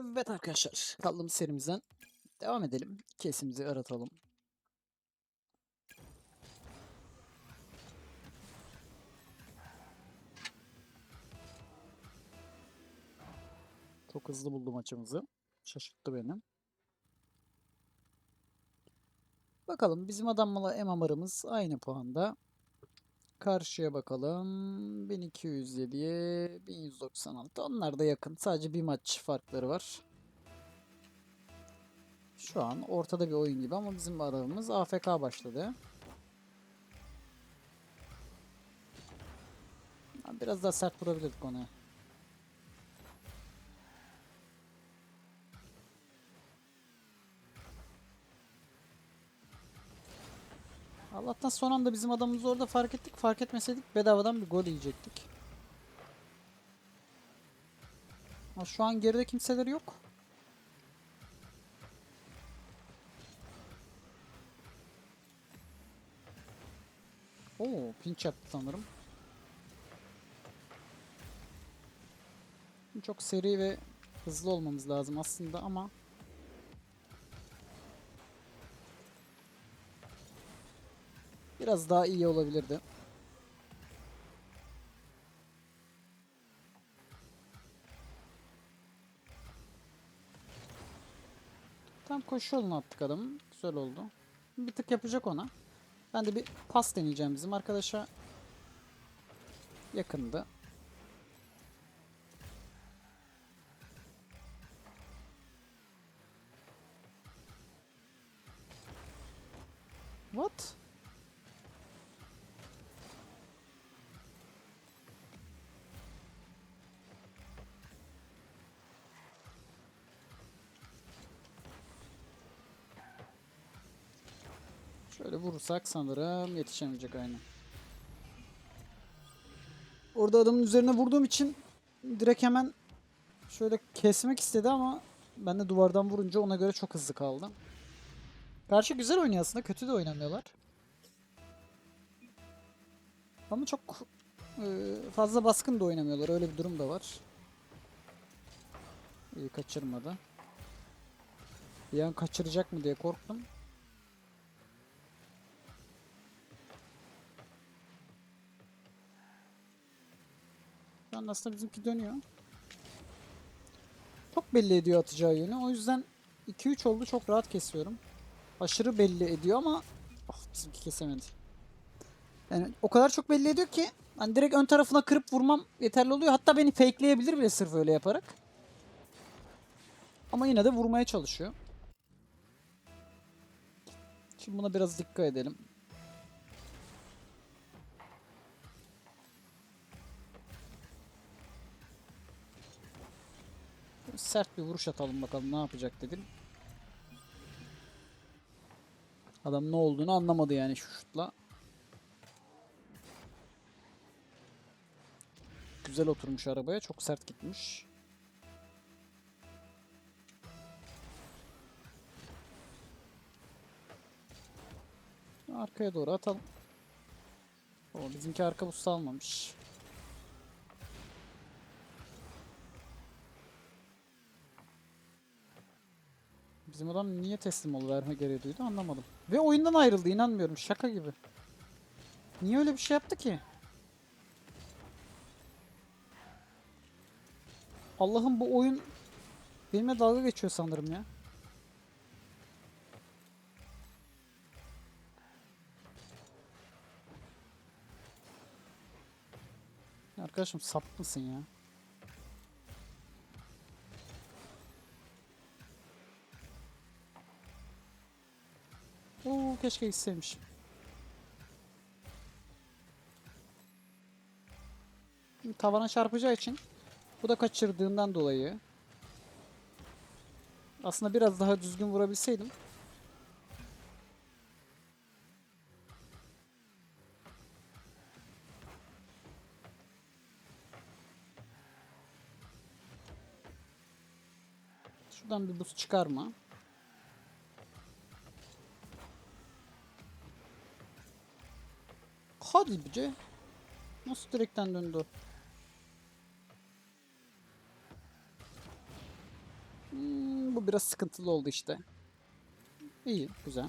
Evet arkadaşlar. Kaldığımız serimizden devam edelim. Kesimizi aratalım. Çok hızlı buldu maçımızı. Şaşırttı beni. Bakalım bizim adamla Emamar'ımız aynı puanda. Karşıya bakalım. 1207'ye 1196. Onlar da yakın. Sadece bir maç farkları var. Şu an ortada bir oyun gibi ama bizim adamımız AFK başladı. Biraz daha sert vurabilirdik ona. Allah'tan son anda bizim adamımızı orada fark ettik. Fark etmeseydik bedavadan bir gol yiyecektik. Ama şu an geride kimseler yok. Oo, pinç yaptı sanırım. Çok seri ve hızlı olmamız lazım aslında ama biraz daha iyi olabilirdi. Tam koşu yoluna attık adamı. Güzel oldu. Bir tık yapacak ona. Ben de bir pas deneyeceğim bizim arkadaşa. Yakındı. What? Şöyle vurursak sanırım yetişemeyecek aynen. Orada adamın üzerine vurduğum için direkt hemen şöyle kesmek istedi ama ben de duvardan vurunca ona göre çok hızlı kaldım. Karşı güzel oynuyor aslında. Kötü de oynamıyorlar. Ama çok e, fazla baskın da oynamıyorlar. Öyle bir durum da var. İyi kaçırmadı. Bir an kaçıracak mı diye korktum. An aslında bizimki dönüyor. Çok belli ediyor atacağı yönü. O yüzden 2-3 oldu çok rahat kesiyorum. Aşırı belli ediyor ama oh, bizimki kesemedi. Yani o kadar çok belli ediyor ki hani direkt ön tarafına kırıp vurmam yeterli oluyor. Hatta beni fakeleyebilir bile sırf öyle yaparak. Ama yine de vurmaya çalışıyor. Şimdi buna biraz dikkat edelim. Sert bir vuruş atalım bakalım ne yapacak dedim. Adam ne olduğunu anlamadı yani şu şutla. Güzel oturmuş arabaya. Çok sert gitmiş. Arkaya doğru atalım. O bizimki arka boost almamış. Bizim adam niye teslim ol verme gereği duydu anlamadım. Ve oyundan ayrıldı inanmıyorum şaka gibi. Niye öyle bir şey yaptı ki? Allah'ım bu oyun benimle dalga geçiyor sanırım ya. Arkadaşım sap mısın ya? Oo keşke gitseymişim. Şimdi Tavana çarpacağı için bu da kaçırdığından dolayı aslında biraz daha düzgün vurabilseydim Şuradan bir buz çıkarma. Hadi bice. Nasıl direkten döndü? o? Bu biraz sıkıntılı oldu işte. İyi, güzel.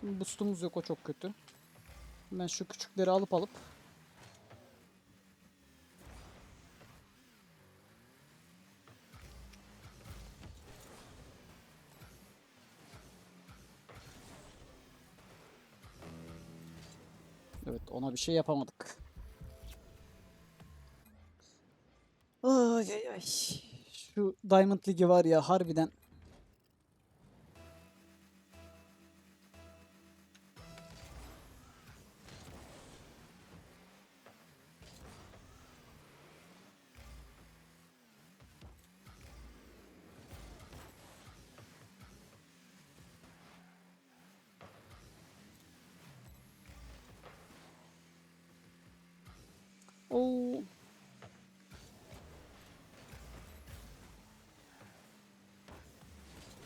Şimdi boostumuz yok o çok kötü. Ben şu küçükleri alıp alıp Evet ona bir şey yapamadık. Ay ay ay. Şu Diamond Ligi var ya harbiden.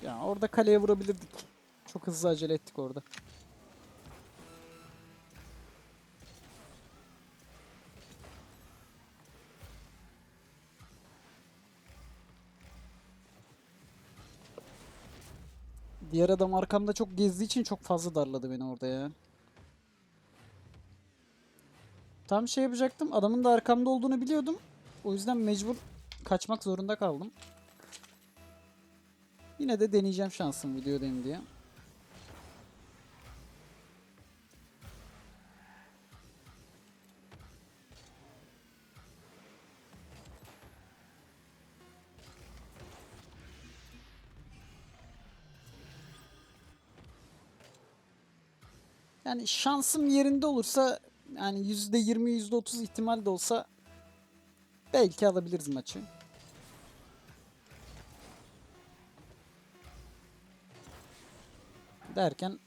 Ya orada kaleye vurabilirdik. Çok hızlı acele ettik orada. Diğer adam arkamda çok gezdiği için çok fazla darladı beni orada ya. Tam şey yapacaktım. Adamın da arkamda olduğunu biliyordum. O yüzden mecbur kaçmak zorunda kaldım. Yine de deneyeceğim şansım videodayım diye. Yani şansım yerinde olursa yani %20 %30 ihtimal de olsa belki alabiliriz maçı. Derken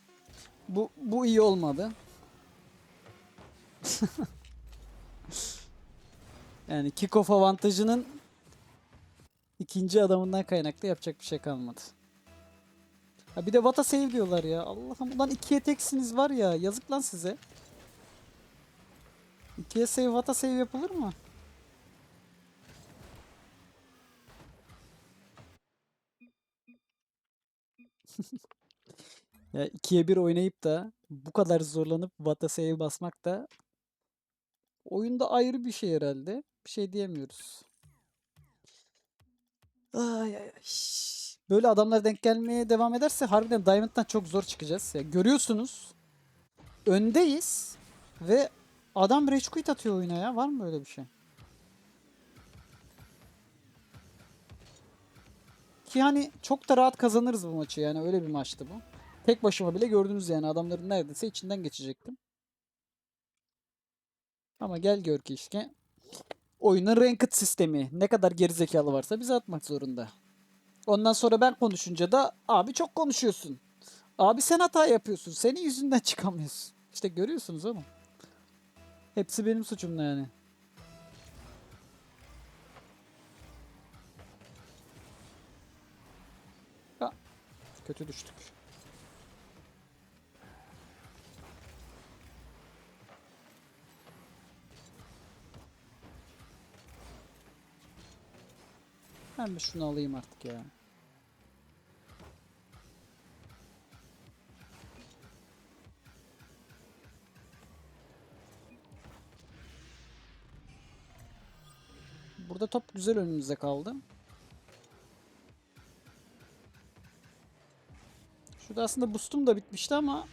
bu bu iyi olmadı. yani kick-off avantajının ikinci adamından kaynaklı yapacak bir şey kalmadı. Ha bir de Vata save diyorlar ya. Allah'ım ulan ikiye teksiniz var ya. Yazık lan size. İkiye save Vata save yapılır mı? ya ikiye bir oynayıp da bu kadar zorlanıp Vata save basmak da oyunda ayrı bir şey herhalde. Bir şey diyemiyoruz. Ay ay ay. Böyle adamlar denk gelmeye devam ederse harbiden Diamond'dan çok zor çıkacağız. Ya görüyorsunuz. Öndeyiz ve adam rage quit atıyor oyuna ya. Var mı böyle bir şey? Ki hani çok da rahat kazanırız bu maçı yani öyle bir maçtı bu. Tek başıma bile gördünüz yani adamların neredeyse içinden geçecektim. Ama gel gör ki işte oyunun ranked sistemi ne kadar gerizekalı varsa bize atmak zorunda. Ondan sonra ben konuşunca da abi çok konuşuyorsun. Abi sen hata yapıyorsun. Senin yüzünden çıkamıyorsun. İşte görüyorsunuz oğlum. Hepsi benim suçumda yani. Ha, kötü düştük. Ben bir şunu alayım artık ya. Burada top güzel önümüzde kaldı. Şurada aslında boostum da bitmişti ama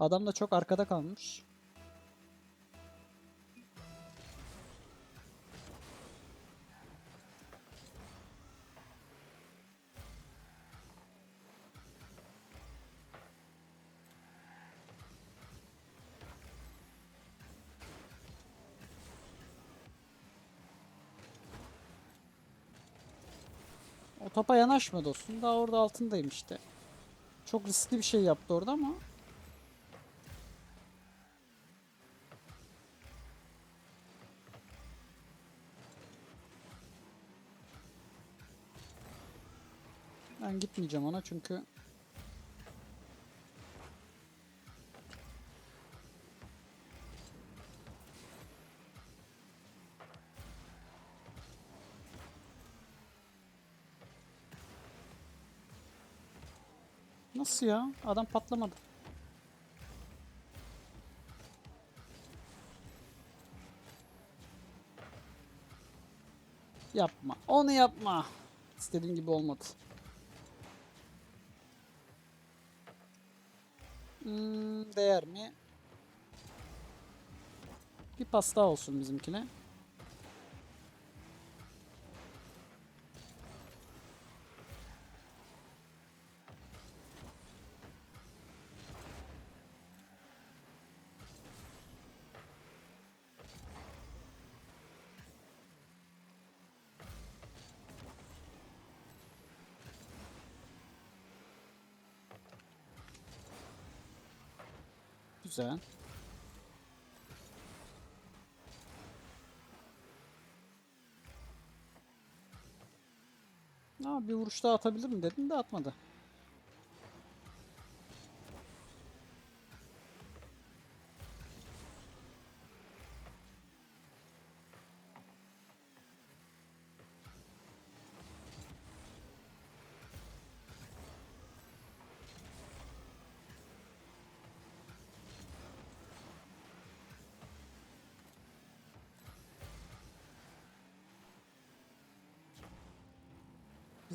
adam da çok arkada kalmış. Topa yanaşma dostum. Daha orada altındayım işte. Çok riskli bir şey yaptı orada ama. Ben gitmeyeceğim ona çünkü Nasıl ya? Adam patlamadı. Yapma. Onu yapma. İstediğin gibi olmadı. Hmm, değer mi? Bir pas daha olsun bizimkine. Güzel. Aa, bir vuruş daha atabilir mi dedim de atmadı.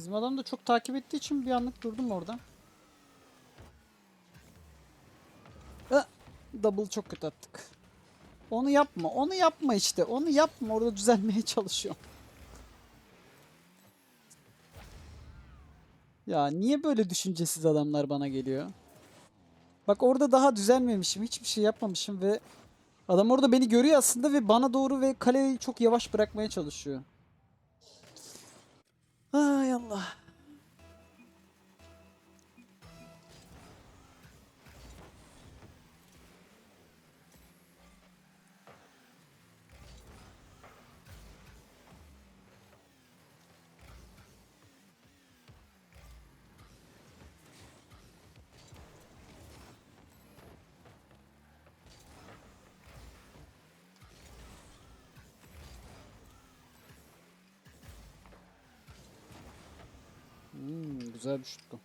Bizim adam da çok takip ettiği için bir anlık durdum orada. Ah, double çok kötü attık. Onu yapma. Onu yapma işte. Onu yapma. Orada düzelmeye çalışıyor. Ya niye böyle düşüncesiz adamlar bana geliyor? Bak orada daha düzelmemişim. Hiçbir şey yapmamışım ve adam orada beni görüyor aslında ve bana doğru ve kaleyi çok yavaş bırakmaya çalışıyor. Ay Allah. Güzel bir şuttu.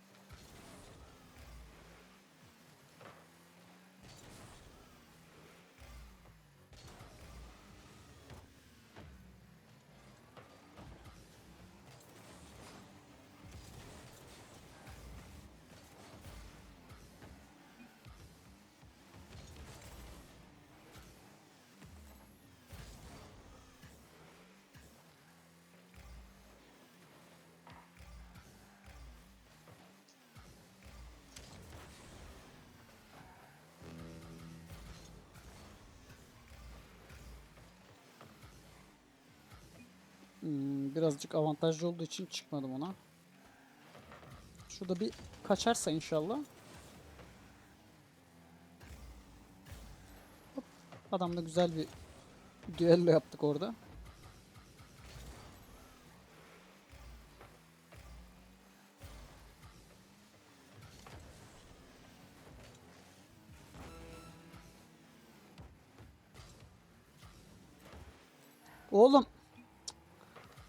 Hmm, birazcık avantajlı olduğu için çıkmadım ona. Şurada bir kaçarsa inşallah. Hop, Adamla güzel bir düello yaptık orada. Oğlum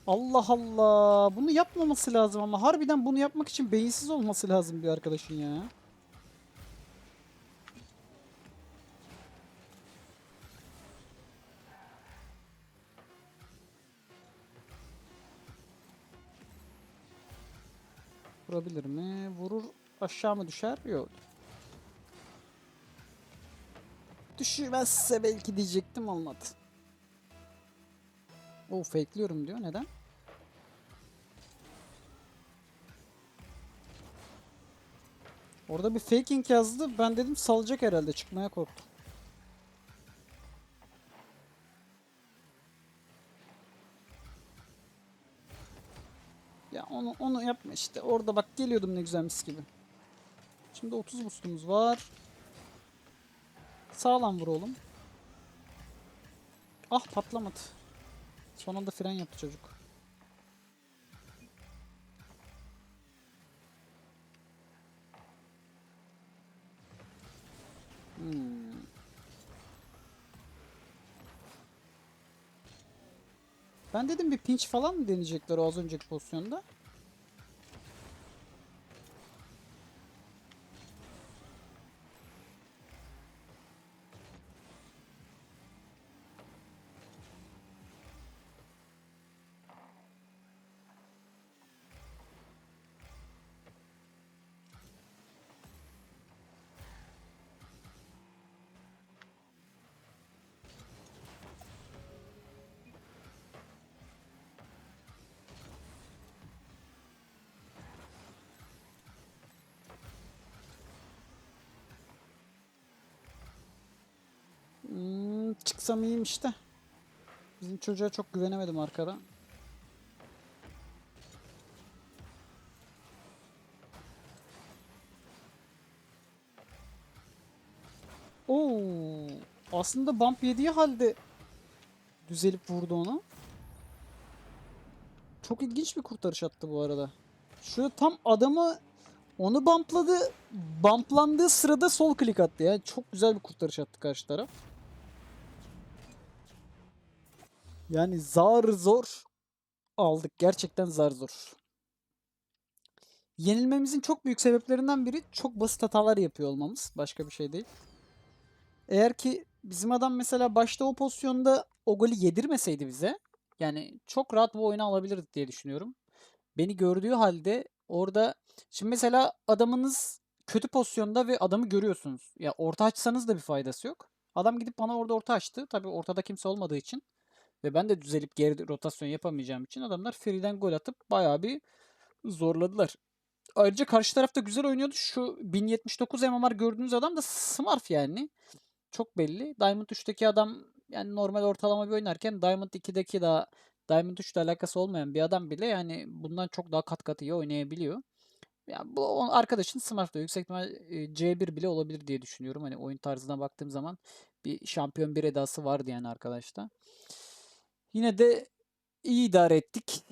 Allah Allah. Bunu yapmaması lazım ama harbiden bunu yapmak için beyinsiz olması lazım bir arkadaşın ya. Vurabilir mi? Vurur. Aşağı mı düşer? Yok. Düşürmezse belki diyecektim olmadı. O fakeliyorum diyor. Neden? Orada bir faking yazdı. Ben dedim salacak herhalde. Çıkmaya korktum. Ya onu onu yapma işte. Orada bak geliyordum ne güzel mis gibi. Şimdi 30 boostumuz var. Sağlam vur oğlum. Ah patlamadı. Son anda fren yaptı çocuk. Ben dedim bir pinch falan mı deneyecekler o az önceki pozisyonda? Çıksam iyiymiş de. Bizim çocuğa çok güvenemedim arkada. Oo, aslında bump yediği halde düzelip vurdu onu. Çok ilginç bir kurtarış attı bu arada. Şu tam adamı onu bumpladı. Bumplandığı sırada sol klik attı ya. Çok güzel bir kurtarış attı karşı taraf. Yani zar zor aldık. Gerçekten zar zor. Yenilmemizin çok büyük sebeplerinden biri çok basit hatalar yapıyor olmamız. Başka bir şey değil. Eğer ki bizim adam mesela başta o pozisyonda o golü yedirmeseydi bize yani çok rahat bu oyunu alabilirdik diye düşünüyorum. Beni gördüğü halde orada şimdi mesela adamınız kötü pozisyonda ve adamı görüyorsunuz. Ya orta açsanız da bir faydası yok. Adam gidip bana orada orta açtı. Tabii ortada kimse olmadığı için ve ben de düzelip geri rotasyon yapamayacağım için adamlar free'den gol atıp bayağı bir zorladılar. Ayrıca karşı tarafta güzel oynuyordu. Şu 1079 MMR gördüğünüz adam da smart yani. Çok belli. Diamond 3'teki adam yani normal ortalama bir oynarken Diamond 2'deki daha Diamond 3 ile alakası olmayan bir adam bile yani bundan çok daha kat kat iyi oynayabiliyor. Ya bu arkadaşın smartlığı yüksek ihtimal e, C1 bile olabilir diye düşünüyorum. Hani oyun tarzına baktığım zaman bir şampiyon bir edası vardı yani arkadaşta. Yine de iyi idare ettik.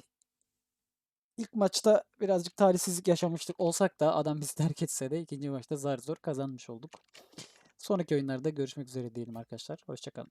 İlk maçta birazcık talihsizlik yaşamıştık olsak da adam bizi terk etse de ikinci maçta zar zor kazanmış olduk. Sonraki oyunlarda görüşmek üzere diyelim arkadaşlar. Hoşçakalın.